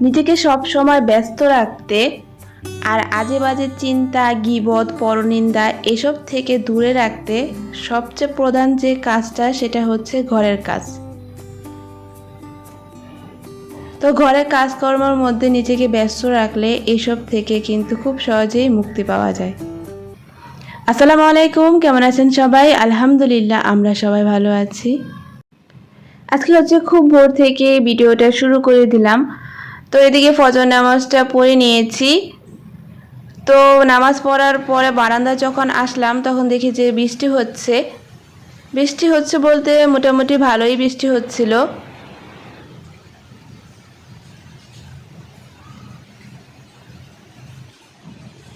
নিজেকে সব সময় ব্যস্ত রাখতে আর আজে বাজে চিন্তা, গিবদ, পরনিন্দা এসব থেকে দূরে রাখতে সবচেয়ে প্রধান যে কাজটা সেটা হচ্ছে ঘরের কাজ। তো ঘরের কাজকর্মের মধ্যে নিজেকে ব্যস্ত রাখলে এসব থেকে কিন্তু খুব সহজেই মুক্তি পাওয়া যায়। আসসালামু আলাইকুম, কেমন আছেন সবাই? আলহামদুলিল্লাহ, আমরা সবাই ভালো আছি। আজকে হচ্ছে খুব ভোর থেকে ভিডিওটা শুরু করে দিলাম। তো এদিকে ফজর নামাজটা পড়ে নিয়েছি। তো নামাজ পড়ার পরে বারান্দা যখন আসলাম, তখন দেখি যে বৃষ্টি হচ্ছে। বৃষ্টি হচ্ছে বলতে মোটামুটি ভালোই বৃষ্টি হচ্ছিল।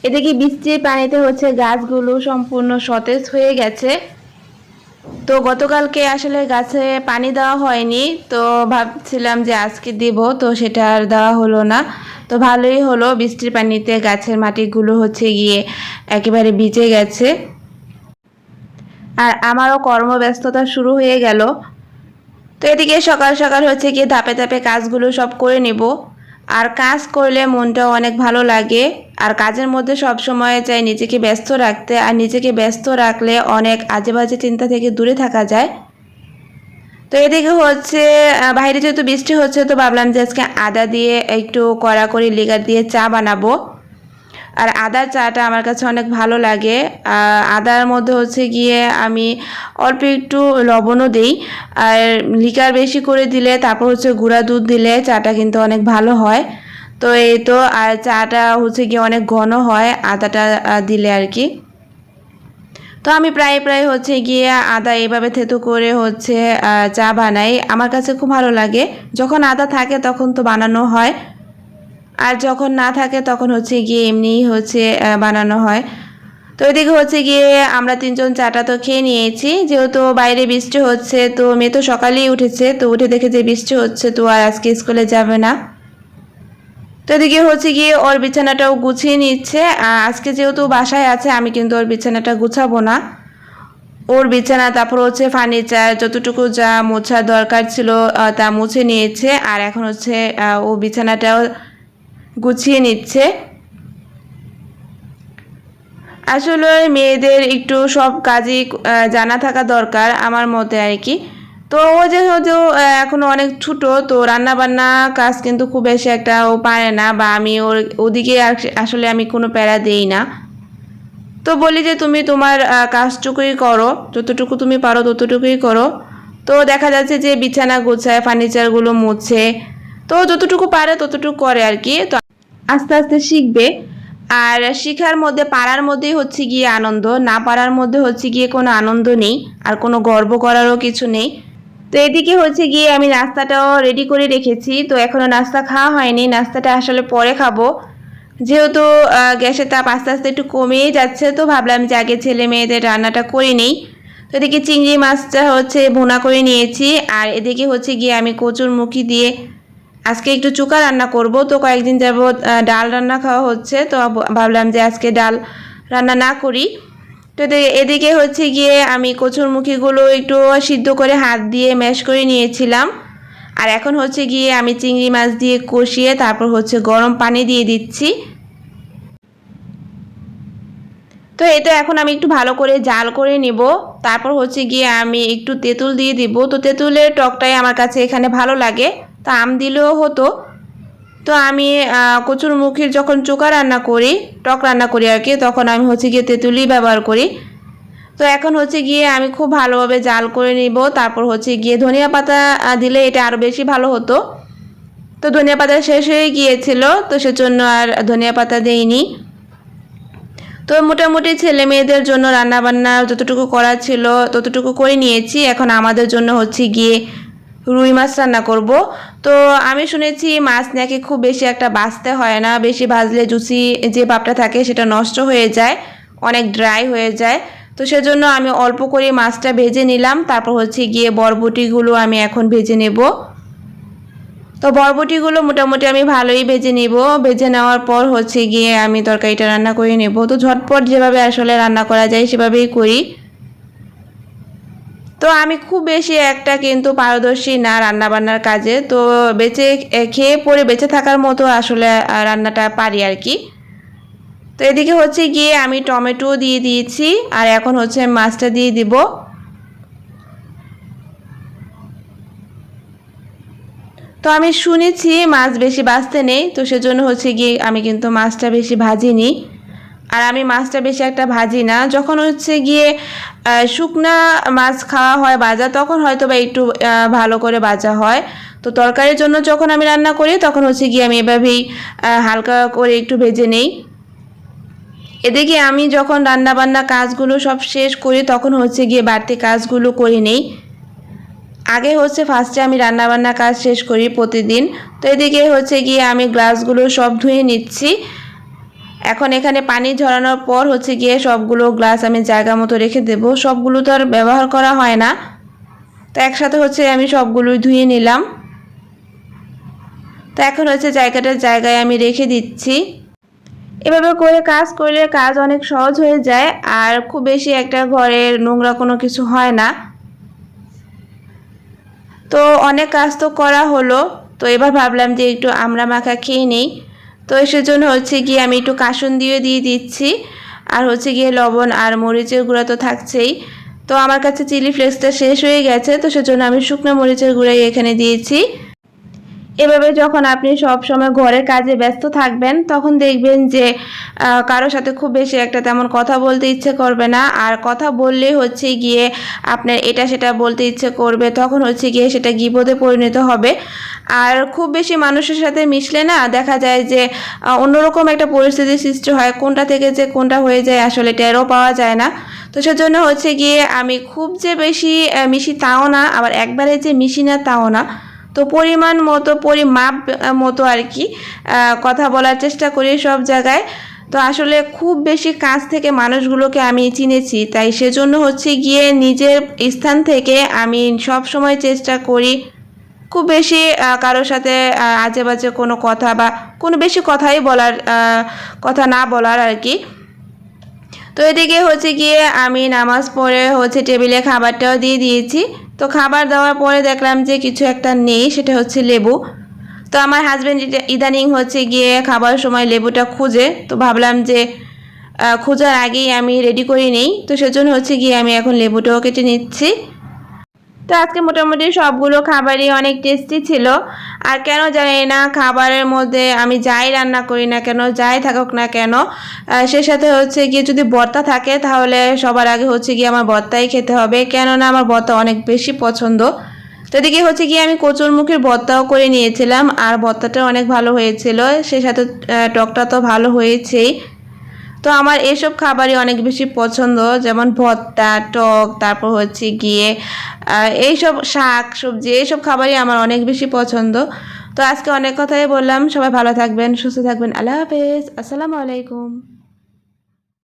এদিকে বৃষ্টির পানিতে হচ্ছে গাছগুলো সম্পূর্ণ সতেজ হয়ে গেছে। তো গতকালকে আসলে গাছে পানি দেওয়া হয়নি, তো ভাবছিলাম যে আজকে দিব, তো সেটা আর দেওয়া হলো না। তো ভালোই হলো, বৃষ্টির পানিতে গাছের মাটিগুলো হচ্ছে গিয়ে একেবারে ভিজে গেছে। আর আমারও কর্মব্যস্ততা শুরু হয়ে গেল। তো এদিকে সকাল সকাল হচ্ছে গিয়ে ধাপে ধাপে কাজগুলো সব করে নেব। আর কাজ করলে মনটা অনেক ভালো লাগে। আর কাজের মধ্যে সব সময় চাই নিজেকে ব্যস্ত রাখতে, আর নিজেকে ব্যস্ত রাখলে অনেক আজে বাজে চিন্তা থেকে দূরে থাকা যায়। তো এদিকে হচ্ছে বাইরে যেহেতু বৃষ্টি হচ্ছে, তো ভাবলাম যে আজকে আদা দিয়ে একটু কড়াকড়ি লেগার লিগার দিয়ে চা বানাবো। আর আদার চাটা আমার কাছে অনেক ভালো লাগে। আদার মধ্যে হচ্ছে গিয়ে আমি অল্প একটু লবণও দিই। আর লিকার বেশি করে দিলে, তারপর হচ্ছে গুঁড়া দুধ দিলে চাটা কিন্তু অনেক ভালো হয়। তো এই তো, আর চাটা হচ্ছে গিয়ে অনেক ঘন হয় আদাটা দিলে আর কি। তো আমি প্রায় প্রায় হচ্ছে গিয়ে আদা এইভাবে থেতু করে হচ্ছে চা বানাই। আমার কাছে খুব ভালো লাগে। যখন আদা থাকে তখন তো বানানো হয়। আর যখন না থাকে তখন হচ্ছে গিয়ে এমনিই হচ্ছে বানানো হয়। তো এদিকে হচ্ছে গিয়ে আমরা তিনজন চাটা তো খেয়ে নিয়েছি। যেহেতু বাইরে বৃষ্টি হচ্ছে, তো মেয়ে তো সকালেই উঠেছে। তো উঠে দেখে যে বৃষ্টি হচ্ছে, তো আর আজকে স্কুলে যাবে না। তো এদিকে হচ্ছে গিয়ে ওর বিছানাটাও গুছিয়ে নিচ্ছে। আজকে যেহেতু বাসায় আছে, আমি কিন্তু ওর বিছানাটা গুছাবো না। ওর বিছানা, তারপর হচ্ছে ফার্নিচার, যতটুকু যা মোছার দরকার ছিল তা মুছে নিয়েছে। আর এখন হচ্ছে ও বিছানাটাও গুছিয়ে নিচ্ছে। আসলে মেয়েদের একটু সব কাজই জানা থাকা দরকার আমার মতে আর কি। তো ও যেহেতু আহ, এখনও অনেক ছোট তো রান্না বান্না কাজ কিন্তু খুব বেশি একটা ও পারে না বা আমি ওর ওদিকে আসলে আমি কোনো প্যারা দেই না। তো বলি যে তুমি তোমার কাজটুকুই করো যতটুকু তুমি পারো ততটুকুই করো। তো দেখা যাচ্ছে যে বিছানা গোছায় ফার্নিচারগুলো মুছে তো যতটুকু পারে ততটুকু করে আর কি। তো আস্তে আস্তে শিখবে। আর শিখার মধ্যে, পাড়ার মধ্যেই হচ্ছে গিয়ে আনন্দ। না পারার মধ্যে হচ্ছে গিয়ে কোনো আনন্দ নেই, আর কোনো গর্ব করারও কিছু নেই। তো এদিকে হচ্ছে গিয়ে আমি নাস্তাটাও রেডি করে রেখেছি। তো এখনও নাস্তা খাওয়া হয়নি। নাস্তাটা আসলে পরে খাব। যেহেতু গ্যাসের তাপ আস্তে আস্তে একটু কমেই যাচ্ছে, তো ভাবলাম যে আগে ছেলে মেয়েদের রান্নাটা করে নেই। তো এদিকে চিংড়ি মাছটা হচ্ছে ভুনা করে নিয়েছি। আর এদিকে হচ্ছে গিয়ে আমি কচুর মুখি দিয়ে আজকে একটু চুকা রান্না করব। তো কয়েকদিন যাবৎ ডাল রান্না খাওয়া হচ্ছে। তো ভাবলাম যে আজকে ডাল রান্না না করি। তো এদিকে হচ্ছে গিয়ে আমি কচুর মুখিগুলো একটু সিদ্ধ করে হাত দিয়ে ম্যাশ করে নিয়েছিলাম। আর এখন হচ্ছে গিয়ে আমি চিংড়ি মাছ দিয়ে কষিয়ে তারপর হচ্ছে গরম পানি দিয়ে দিচ্ছি। তো এটা এখন আমি একটু ভালো করে জাল করে নিব। তারপর হচ্ছে গিয়ে আমি একটু তেঁতুল দিয়ে দিব। তো তেঁতুলের টকটাই আমার কাছে এখানে ভালো লাগে। তো আম দিলেও হতো। তো আমি কচুর মুখির যখন চোকা রান্না করি, টক রান্না করি আর কি, তখন আমি হচ্ছে গিয়ে তেঁতুলি ব্যবহার করি। তো এখন হচ্ছে গিয়ে আমি খুব ভালোভাবে জাল করে নিব, তারপর হচ্ছে গিয়ে ধনিয়া পাতা দিলে এটা আরও বেশি ভালো হতো। তো ধনিয়া পাতা শেষ হয়ে গিয়েছিল, তো সেজন্য আর ধনিয়া পাতা দেইনি। তো মোটামুটি ছেলে মেয়েদের জন্য রান্না বান্না যতটুকু করা ছিল, ততটুকু করে নিয়েছি। এখন আমাদের জন্য হচ্ছে গিয়ে রুই মাছ রান্না করব। তো আমি শুনেছি মাছ নাকি খুব বেশি একটা বাছতে হয় না, বেশি ভাজলে জুসি যে ভাবটা থাকে সেটা নষ্ট হয়ে যায়, অনেক ড্রাই হয়ে যায়। তো সেজন্য আমি অল্প করে মাছটা ভেজে নিলাম, তারপর হচ্ছে গিয়ে বরবটিগুলো আমি এখন ভেজে নেব। তো বরবটিগুলো মোটামুটি আমি ভালোই ভেজে নিব, ভেজে নেওয়ার পর হচ্ছে গিয়ে আমি তরকারিটা রান্না করে নেব। তো ঝটপট যেভাবে আসলে রান্না করা যায় সেভাবেই করি। তো আমি খুব বেশি একটা কিন্তু পারদর্শী না রান্নাবান্নার কাজে। তো বেঁচে খেয়ে পরে বেঁচে থাকার মতো আসলে রান্নাটা পারি আর কি। তো এদিকে হচ্ছে গিয়ে আমি টমেটো দিয়ে দিয়েছি, আর এখন হচ্ছে মাছটা দিয়ে দিব। তো আমি শুনেছি মাছ বেশি বাঁচতে নেই, তো সেজন্য হচ্ছে গিয়ে আমি কিন্তু মাছটা বেশি ভাজিনি। আর আমি মাছটা বেশি একটা ভাজি না, যখন হচ্ছে গিয়ে শুকনা মাছ খাওয়া হয় ভাজা তখন হয়তো বা একটু ভালো করে ভাজা হয়। তো তরকারির জন্য যখন আমি রান্না করি, তখন হচ্ছে গিয়ে আমি এভাবেই হালকা করে একটু ভেজে নেই। এদিকে আমি যখন রান্না বান্না কাজগুলো সব শেষ করি, তখন হচ্ছে গিয়ে বাড়তি কাজগুলো করে নেই। আগে হচ্ছে ফার্স্টে আমি রান্না বান্না কাজ শেষ করি প্রতিদিন। তো এদিকে হচ্ছে গিয়ে আমি গ্লাসগুলো সব ধুয়ে নিচ্ছি। এখন এখানে পানি ঝরানোর পর হচ্ছে গিয়ে সবগুলো গ্লাস আমি জায়গা মতো রেখে দেব। সবগুলো তো আর ব্যবহার করা হয় না। তো একসাথে হচ্ছে আমি সবগুলোই ধুয়ে নিলাম। তো এখন হচ্ছে জায়গাটার জায়গায় আমি রেখে দিচ্ছি। এভাবে করে কাজ করলে কাজ অনেক সহজ হয়ে যায়, আর খুব বেশি একটা ঘরের নোংরা কোনো কিছু হয় না। তো অনেক কাজ তো করা হলো। তো এবার ভাবলাম যে একটু আমরা মাখা খেয়ে নেই। তো সেজন্য হচ্ছে গিয়ে আমি একটু কাসুন দিয়ে দিয়ে দিচ্ছি। আর হচ্ছে গিয়ে লবণ আর মরিচের গুঁড়া তো থাকছেই। তো আমার কাছে চিলি ফ্লেক্সটা শেষ হয়ে গেছে, তো সেজন্য আমি শুকনো মরিচের গুঁড়াই এখানে দিয়েছি। এভাবে যখন আপনি সব সময় ঘরের কাজে ব্যস্ত থাকবেন, তখন দেখবেন যে কারোর সাথে খুব বেশি একটা তেমন কথা বলতে ইচ্ছে করবে না। আর কথা বললে হচ্ছে গিয়ে আপনার এটা সেটা বলতে ইচ্ছে করবে, তখন হচ্ছে গিয়ে সেটা গিবোধে পরিণত হবে। আর খুব বেশি মানুষের সাথে মিশলে না দেখা যায় যে অন্যরকম একটা পরিস্থিতির সৃষ্টি হয়। কোনটা থেকে যে কোনটা হয়ে যায় আসলে টেরও পাওয়া যায় না। তো সেজন্য হচ্ছে গিয়ে আমি খুব যে বেশি মিশি তাও না, আবার একবারে যে মিশি না তাও না। তো পরিমাণ মতো পরিমাপ মতো আর কি কথা বলার চেষ্টা করি সব জায়গায়। তো আসলে খুব বেশি কাছ থেকে মানুষগুলোকে আমি চিনেছি, তাই সেজন্য হচ্ছে গিয়ে নিজের স্থান থেকে আমি সব সময় চেষ্টা করি খুব বেশি কারোর সাথে আজে বাজে কোনো কথা বা কোনো বেশি কথাই বলার কথা না বলার আর কি। তো এদিকে হচ্ছে গিয়ে আমি নামাজ পড়ে হচ্ছে টেবিলে খাবারটাও দিয়ে দিয়েছি। তো খাবার দেওয়ার পরে দেখলাম যে কিছু একটা নেই, সেটা হচ্ছে লেবু। তো আমার হাজব্যান্ড ইদানিং হচ্ছে গিয়ে খাবার সময় লেবুটা খুঁজে। তো ভাবলাম যে খোঁজার আগেই আমি রেডি করে নেই। তো সেজন্য হচ্ছে গিয়ে আমি এখন লেবুটাও কেটে নিচ্ছি। তো আজকে মোটামুটি সবগুলো খাবারই অনেক টেস্টি ছিল। আর কেন জানি না, খাবারের মধ্যে আমি যাই রান্না করি না কেন, যাই থাকুক না কেন সে সাথে হচ্ছে গিয়ে যদি বর্তা থাকে, তাহলে সবার আগে হচ্ছে গিয়ে আমার বর্তাই খেতে হবে। কেননা আমার বর্তা অনেক বেশি পছন্দ। তো এদিকে হচ্ছে গিয়ে আমি কচুর মুখের ভর্তাও করে নিয়েছিলাম, আর ভর্তাটা অনেক ভালো হয়েছিল। সে সাথে টকটা তো ভালো হয়েছেই। তো আমার এসব খাবারই অনেক বেশি পছন্দ, যেমন ভর্তা, টক, তারপর হচ্ছে গিয়ে এইসব শাক, সবজি, এইসব খাবারই আমার অনেক বেশি পছন্দ। তো আজকে অনেক কথাই বললাম, সবাই ভালো থাকবেন, সুস্থ থাকবেন, আল্লাহ হাফেজ, আসসালামু আলাইকুম।